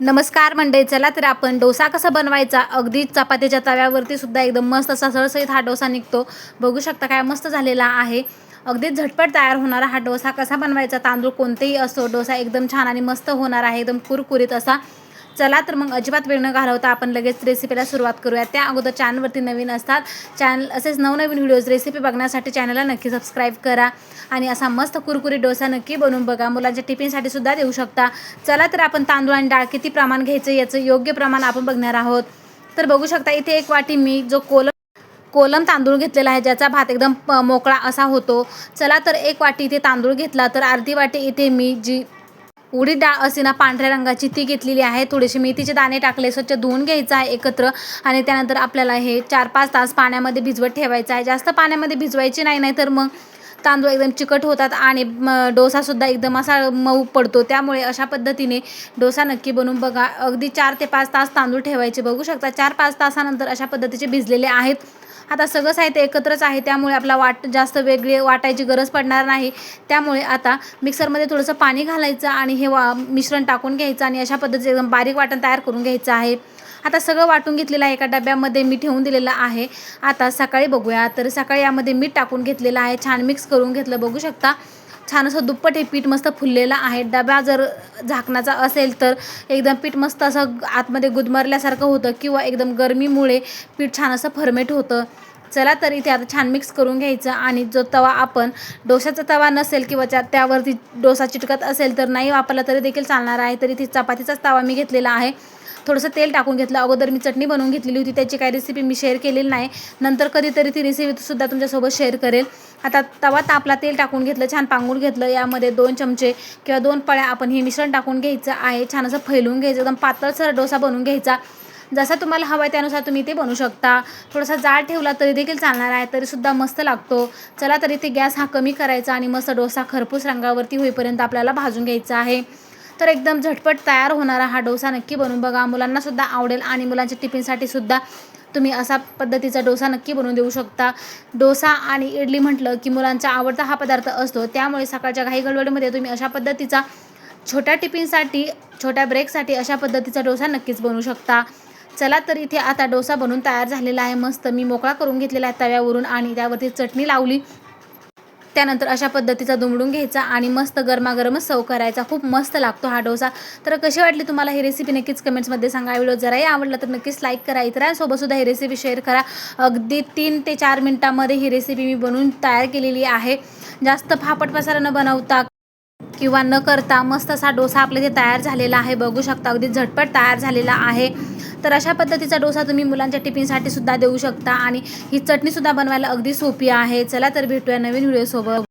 नमस्कार मंडळी चला तर आपण डोसा कसा बनवायचा? अगदी चपातीच्या तव्यावरती सुद्धा एकदम मस्त असा सळसळीत हा डोसा निघतो. बघू शकता काय मस्त झालेला आहे. अगदी झटपट तयार होणारा हा डोसा कसा बनवायचा? तांदूळ कोणतेही असो डोसा एकदम छान आणि मस्त होणार आहे. एकदम कुरकुरीत असा. चला तर मग अजिबात वेळ न घालवता आपण लगेच रेसिपीला सुरुवात करूया. त्या अगोदर चॅनलवरती नवीन असतात. चॅनल असेच नवनवीन व्हिडिओज रेसिपी बघण्यासाठी चॅनलला नक्की सबस्क्राईब करा. आणि असा मस्त कुरकुरी डोसा नक्की बनवून बघा. मुलांच्या टिफिनसाठी सुद्धा देऊ शकता. चला तर आपण तांदूळ आणि डाळ किती प्रमाण घ्यायचं याचं योग्य प्रमाण आपण बघणार आहोत. तर बघू शकता इथे एक वाटी मी जो कोलम कोलम तांदूळ घेतलेला आहे ज्याचा भात एकदम प- मोकळा असा होतो. चला तर एक वाटी इथे तांदूळ घेतला तर अर्धी वाटी इथे मी जी उडीद डाळ असे ना पांढऱ्या रंगाची ती घेतलेली आहे. थोडेसे मेथीचे दाणे टाकले स्वच्छ धुवून घ्यायचं आहे एकत्र. आणि त्यानंतर आपल्याला हे चार पाच तास पाण्यामध्ये भिजवत ठेवायचं आहे. जास्त पाण्यामध्ये भिजवायचे नाही नाही तर मग तांदूळ एकदम चिकट होतात आणि म, डोसासुद्धा एकदम असा मऊ पडतो. त्यामुळे अशा पद्धतीने डोसा नक्की बनवून बघा. अगदी चार ते पाच तास तांदूळ ठेवायचे. बघू शकता चार पाच तासानंतर अशा पद्धतीचे भिजलेले आहेत. आता सगळं साहित्य एकत्रच आहे त्यामुळे आपला वाट जास्त वेगळी वाटायची गरज पडणार नाही. त्यामुळे आता मिक्सरमध्ये थोडंसं पाणी घालायचं आणि हे वा मिश्रण टाकून घ्यायचं आणि अशा पद्धतीचं एकदम बारीक वाटण तयार करून घ्यायचं आहे. आता सगळं वाटून घेतलेलं आहे एका डब्यामध्ये मी ठेवून दिलेलं आहे. आता सकाळी बघूया तर सकाळी यामध्ये मीठ टाकून घेतलेलं आहे. छान मिक्स करून घेतलं बघू शकता. छान असं दुप्पट हे पीठ मस्त फुललेलं आहे. डबा जर झाकणाचा असेल तर एकदम पीठ मस्त असं आतमध्ये गुदमरल्यासारखं होतं किंवा एकदम गरमीमुळे पीठ छान असं फर्मेट होतं. चला तर इथे आता छान मिक्स करून घ्यायचं आणि जो तवा आपण डोशाचा तवा नसेल किंवा त्या त्यावरती डोसा चिटकत असेल तर नाही वापरला तरी देखील चालणार आहे. तरी इथे चपातीचाच तवा मी घेतलेला आहे. थोडंसं तेल टाकून घेतलं. अगोदर मी चटणी बनवून घेतलेली होती. त्याची काही रेसिपी मी शेअर केलेली नाही. नंतर कधीतरी ती रेसिपीसुद्धा तुमच्यासोबत शेअर करेल. आता तवा तापला तेल टाकून घेतलं छान पांगून घेतलं. यामध्ये दोन चमचे किंवा दोन पळ्या आपण हे मिश्रण टाकून घ्यायचं आहे. छान असं फैलून घ्यायचं. एकदम पातळसर डोसा बनवून घ्यायचा. जसा तुम्हाला हवा आहे त्यानुसार तुम्ही ते बनवू शकता. थोडासा जाड ठेवला तरी देखील चालणार आहे. तरीसुद्धा मस्त लागतो. चला तरी ते गॅस हा कमी करायचा आणि मस्त डोसा खरपूस रंगावरती होईपर्यंत आपल्याला भाजून घ्यायचा आहे. तर एकदम झटपट तयार होणारा हा डोसा नक्की बनवून बघा. मुलांनासुद्धा आवडेल आणि मुलांच्या टिफिनसाठी सुद्धा तुम्ही असा पद्धतीचा डोसा नक्की बनवून देऊ शकता. डोसा आणि इडली म्हटलं की मुलांचा आवडता हा पदार्थ असतो. त्यामुळे सकाळच्या घाई गडबडीमध्ये तुम्ही अशा पद्धतीचा छोट्या टिफिनसाठी छोट्या ब्रेकसाठी अशा पद्धतीचा डोसा नक्कीच बनवू शकता. चला तर इथे आता डोसा बनून तयार झालेला आहे. मस्त मी मोकळा करून घेतलेला आहे तव्यावरून आणि त्यावरती चटणी लावली. त्यानंतर अशा पद्धतीचा दुमडून घ्यायचा आणि मस्त गरमागरमच सर्व करायचा. खूप मस्त लागतो हा डोसा. तर कशी वाटली तुम्हाला ही रेसिपी नक्कीच कमेंट्समध्ये सांगा. व्हिडिओ जराही आवडला तर नक्कीच लाईक करा. इतर सोबतसुद्धा ही रेसिपी शेअर करा. अगदी तीन ते चार मिनटामध्ये ही रेसिपी मी बनवून तयार केलेली आहे. जास्त फापट पसारा न बनवता किंवा न करता मस्त असा डोसा आपल्या इथे तयार झालेला आहे. बघू शकता अगदी झटपट तयार झालेला आहे. तर अशा पद्धतीचा डोसा तुम्ही मुलांच्या टिफिनसाठी सुद्धा देऊ शकता आणि ही चटणीसुद्धा बनवायला अगदी सोपी आहे. चला तर भेटूया नवीन व्हिडिओसोबत.